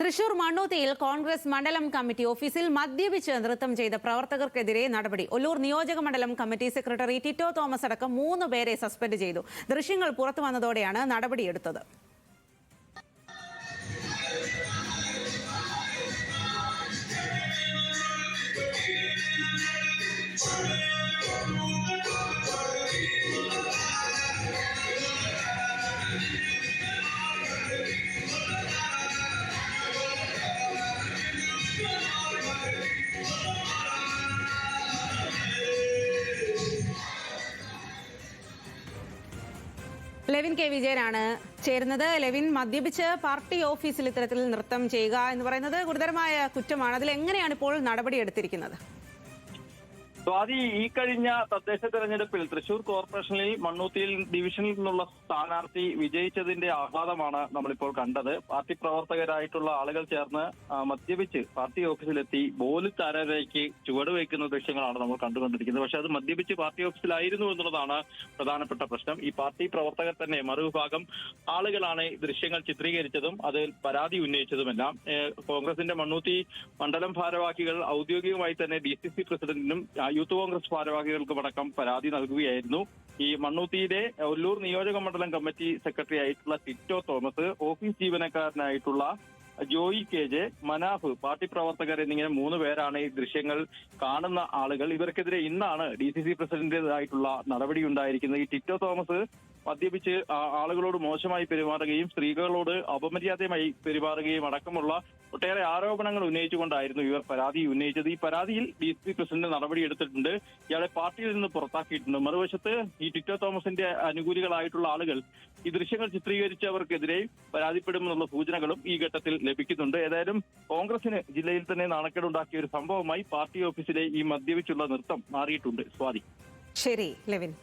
തൃശൂർ മണ്ണൂത്തിയിൽ കോൺഗ്രസ് മണ്ഡലം കമ്മിറ്റി ഓഫീസിൽ മദ്യപിച്ച് നൃത്തം ചെയ്ത പ്രവർത്തകർക്കെതിരെ നടപടി. ഒല്ലൂർ നിയോജക മണ്ഡലം കമ്മിറ്റി സെക്രട്ടറി ടിറ്റോ തോമസ് അടക്കം മൂന്ന് പേരെ സസ്പെൻഡ് ചെയ്തു. ദൃശ്യങ്ങൾ പുറത്തു വന്നതോടെയാണ് നടപടിയെടുത്തത്. ലെവിൻ കെ. വിജയനാണ് ചേരുന്നത്. ലെവിൻ മദ്യപിച്ച് പാർട്ടി ഓഫീസിൽ ഇത്തരത്തിൽ നൃത്തം ചെയ്യുക എന്ന് പറയുന്നത് ഗുരുതരമായ കുറ്റമാണ്. അതിൽ എങ്ങനെയാണ് ഇപ്പോൾ നടപടിയെടുത്തിരിക്കുന്നത്? സ്വാതി ഈ കഴിഞ്ഞ തദ്ദേശ തെരഞ്ഞെടുപ്പിൽ തൃശൂർ കോർപ്പറേഷനിൽ മണ്ണൂത്തിയിൽ ഡിവിഷനിൽ നിന്നുള്ള സ്ഥാനാർത്ഥി വിജയിച്ചതിന്റെ ആഹ്ലാദമാണ് നമ്മളിപ്പോൾ കണ്ടത്. പാർട്ടി പ്രവർത്തകരായിട്ടുള്ള ആളുകൾ ചേർന്ന് മദ്യപിച്ച് പാർട്ടി ഓഫീസിലെത്തി ബോലി താരരയ്ക്ക് ചുവടുവയ്ക്കുന്ന ദൃശ്യങ്ങളാണ് നമ്മൾ കണ്ടുകൊണ്ടിരിക്കുന്നത്. പക്ഷെ അത് മദ്യപിച്ച് പാർട്ടി ഓഫീസിലായിരുന്നു എന്നുള്ളതാണ് പ്രധാനപ്പെട്ട പ്രശ്നം. ഈ പാർട്ടി പ്രവർത്തകർ തന്നെ മറുവിഭാഗം ആളുകളാണ് ദൃശ്യങ്ങൾ ചിത്രീകരിച്ചതും അതിൽ പരാതി ഉന്നയിച്ചതുമെല്ലാം. കോൺഗ്രസിന്റെ മണ്ണൂത്തി മണ്ഡലം ഭാരവാഹികൾ ഔദ്യോഗികമായി തന്നെ ഡി സി സി പ്രസിഡന്റിനും യൂത്ത് കോൺഗ്രസ് ഭാരവാഹികൾക്കും അടക്കം പരാതി നൽകുകയായിരുന്നു. ഈ മണ്ണൂത്തിയിലെ ഒല്ലൂർ നിയോജക മണ്ഡലം കമ്മിറ്റി സെക്രട്ടറി ആയിട്ടുള്ള Tito Thomas office ജീവനക്കാരനായിട്ടുള്ള Joy K J Manaf party പ്രവർത്തകർ എന്നിങ്ങനെ മൂന്ന് പേരാണ് ഈ ദൃശ്യങ്ങൾ കാണുന്ന ആളുകൾ. ഇവർക്കെതിരെ ഇന്നാണ് ഡി സി സി പ്രസിഡന്റേതായിട്ടുള്ള നടപടി ഉണ്ടായിരിക്കുന്നത്. ഈ ടിറ്റോ തോമസ് മദ്യപിച്ച് ആളുകളോട് മോശമായി പെരുമാറുകയും സ്ത്രീകളോട് അപമര്യാദയുമായി പെരുമാറുകയും അടക്കമുള്ള ഒട്ടേറെ ആരോപണങ്ങൾ ഉന്നയിച്ചുകൊണ്ടായിരുന്നു ഇവർ പരാതി ഉന്നയിച്ചത്. ഈ പരാതിയിൽ ഡി സി പ്രസിഡന്റ് നടപടിയെടുത്തിട്ടുണ്ട് ഇയാളെ പാർട്ടിയിൽ നിന്ന് പുറത്താക്കിയിട്ടുണ്ട്. മറുവശത്ത് ഈ ടിറ്റോ തോമസിന്റെ അനുകൂലികളായിട്ടുള്ള ആളുകൾ ഈ ദൃശ്യങ്ങൾ ചിത്രീകരിച്ചവർക്കെതിരെ പരാതിപ്പെടുമെന്നുള്ള സൂചനകളും ഈ ഘട്ടത്തിൽ ലഭിക്കുന്നുണ്ട്. ഏതായാലും കോൺഗ്രസിന് ജില്ലയിൽ തന്നെ നാണക്കേടുണ്ടാക്കിയ ഒരു സംഭവമായി പാർട്ടി ഓഫീസിലെ ഈ മദ്യപിച്ചുള്ള നൃത്തം മാറിയിട്ടുണ്ട്. സ്വാതി. ശരി ലെവിൻ.